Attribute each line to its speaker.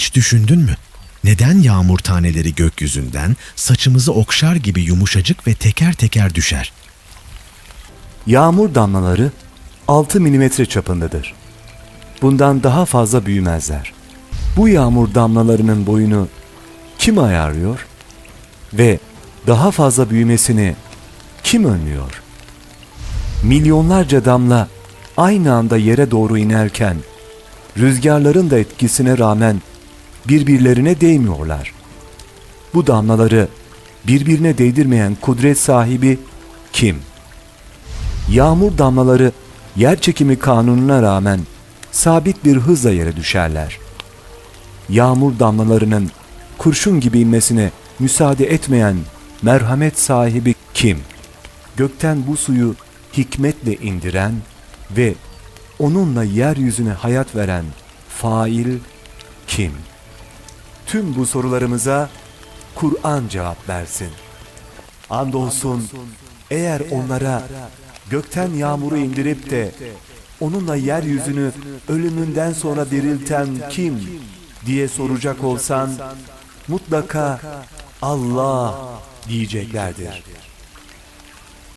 Speaker 1: Hiç düşündün mü? Neden yağmur taneleri gökyüzünden saçımızı okşar gibi yumuşacık ve teker teker düşer?
Speaker 2: Yağmur damlaları 6 milimetre çapındadır. Bundan daha fazla büyümezler. Bu yağmur damlalarının boyunu kim ayarlıyor? Ve daha fazla büyümesini kim önlüyor? Milyonlarca damla aynı anda yere doğru inerken rüzgarların da etkisine rağmen birbirlerine değmiyorlar. Bu damlaları birbirine değdirmeyen kudret sahibi kim? Yağmur damlaları yer çekimi kanununa rağmen sabit bir hızla yere düşerler. Yağmur damlalarının kurşun gibi inmesine müsaade etmeyen merhamet sahibi kim? Gökten bu suyu hikmetle indiren ve onunla yeryüzüne hayat veren fail kim? Tüm bu sorularımıza Kur'an cevap versin. Andolsun eğer onlara gökten yağmuru indirip de onunla yeryüzünü ölümünden sonra dirilten kim diye soracak olsan mutlaka Allah diyeceklerdir.